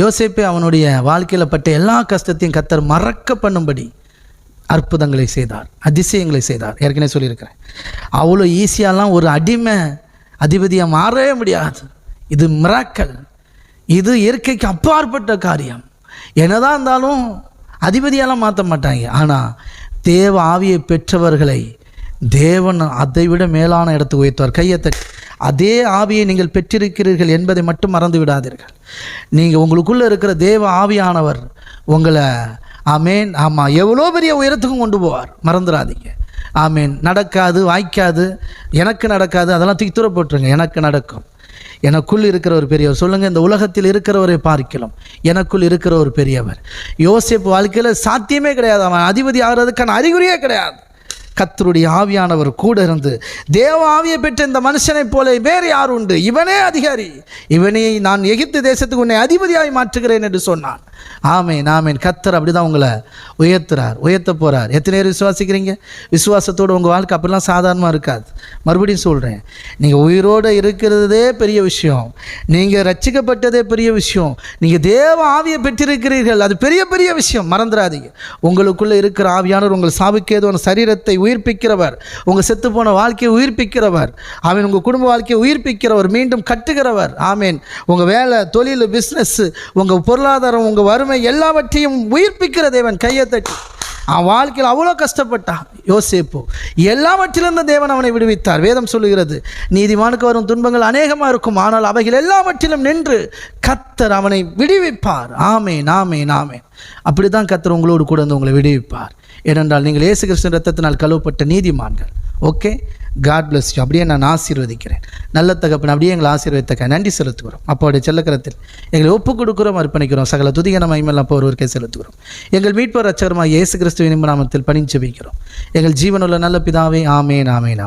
யோசிப்பே அவனுடைய வாழ்க்கையில் பட்ட எல்லா கஷ்டத்தையும் கத்தர் மறக்க பண்ணும்படி அற்புதங்களை செய்தார் அதிசயங்களை செய்தார். ஏற்கனவே சொல்லியிருக்கிறேன். அவ்வளோ ஈஸியாலாம் ஒரு அடிமை அதிபதியாக மாறவே முடியாது. இது மிராக்கல் இது இயற்கைக்கு அப்பாற்பட்ட காரியம். என்னதான் இருந்தாலும் அதிபதியெல்லாம் மாற்ற மாட்டாங்க. ஆனால் தேவ ஆவியை பெற்றவர்களை தேவன் அதை விட மேலான இடத்துக்கு உயர்த்துவார். கையத்தை அதே ஆவியை நீங்கள் பெற்றிருக்கிறீர்கள் என்பதை மட்டும் மறந்து விடாதீர்கள். நீங்கள் உங்களுக்குள்ளே இருக்கிற தேவ ஆவியானவர் உங்களை ஆமேன் ஆமாம் எவ்வளோ பெரிய உயரத்துக்கும் கொண்டு போவார். மறந்துடாதீங்க. ஆமேன். நடக்காது வாய்க்காது எனக்கு நடக்காது அதெல்லாம் தூக்கி தூர போட்டுருங்க. எனக்கு நடக்கும். எனக்குள் இருக்கிற ஒரு பெரியவர். சொல்லுங்கள் இந்த உலகத்தில் இருக்கிறவரை பார்க்கலாம். எனக்குள் இருக்கிற ஒரு பெரியவர். யோசிப்பு வாழ்க்கையில் சாத்தியமே கிடையாது. அவன் அதிபதி ஆகிறதுக்கான அறிகுறியே கிடையாது. கத்தருடைய ஆவியானவர் கூட இருந்து தேவ ஆவியை பெற்ற இந்த மனுஷனைப் போல வேறு யார் உண்டு? இவனே அதிகாரி. இவனே நான் எகிப்து தேசத்துக்கு உன்னை அதிபதியாய் மாற்றுகிறேன் என்று சொன்னான். ஆமேன் ஆமேன். கத்தர் அப்படிதான் உங்களை உயர்த்துறார் உயர்த்த போறார். எத்தனை பேர் விசுவாசிக்கிறீங்க? விசுவாசத்தோடு உங்கள் வாழ்க்கை அப்படிலாம் சாதாரணமாக இருக்காது. மறுபடியும் சொல்கிறேன் நீங்கள் உயிரோடு இருக்கிறதே பெரிய விஷயம். நீங்கள் ரச்சிக்கப்பட்டதே பெரிய விஷயம். நீங்கள் தேவ ஆவியை பெற்றிருக்கிறீர்கள். அது பெரிய பெரிய விஷயம். மறந்துடாதீங்க. உங்களுக்குள்ளே இருக்கிற ஆவியானவர் உங்கள் சாவுக்கேதுவான சரீரத்தை உயிர்ப்பிக்கிறவர். உங்கள் செத்துப்போன வாழ்க்கையை உயிர்ப்பிக்கிறவர். அவன் உங்கள் குடும்ப வாழ்க்கையை உயிர்ப்பிக்கிறவர். மீண்டும் கட்டுகிறவர். ஆமேன். உங்கள் வேலை தொழில் பிஸ்னஸ்ஸு உங்கள் பொருளாதாரம் உங்கள் வறுமை எல்லாவற்றையும் உயிர்ப்பிக்கிற தேவன். கையை தட்டி. அவன் வாழ்க்கையில் அவ்வளோ கஷ்டப்பட்டான் யோசேப்பு எல்லாவற்றிலிருந்து தேவன் அவனை விடுவித்தார். வேதம் சொல்லுகிறது நீதிமானுக்கு வரும் துன்பங்கள் அநேகமாக இருக்கும் ஆனால் அவைகள் எல்லாவற்றிலும் நின்று கத்தர் அவனை விடுவிப்பார். ஆமே நாமே நாமே அப்படி தான் கத்தர் உங்களோடு கூட வந்து உங்களை விடுவிப்பார். ஏனென்றால் நீங்கள் இயேசு கிறிஸ்துவின் ரத்தத்தினால் கழுவப்பட்ட நீதிமான்கள். ஓகே காட் பிளஸ் யூ அப்படியே நான் ஆசீர்வதிக்கிறேன். நல்ல தகப்பன் அப்படியே எங்களை ஆசீர்வதித்தக்க. நன்றி செலுத்துகிறோம். அப்போடைய செல்லக்கரத்தில் எங்களை ஒப்பு கொடுக்கிறோம் அர்ப்பணிக்கிறோம். சகல துதிகன மைமெல்லாம் போர்வருக்கே செலுத்துகிறோம். எங்கள் மீட்பர் அச்சகரமாக இயேசு கிறிஸ்துவின் நாமத்தில் பணிஞ்சு வைக்கிறோம் எங்கள் ஜீவனுள்ள நல்ல பிதாவே ஆமேன் ஆமேன் ஆமேன்.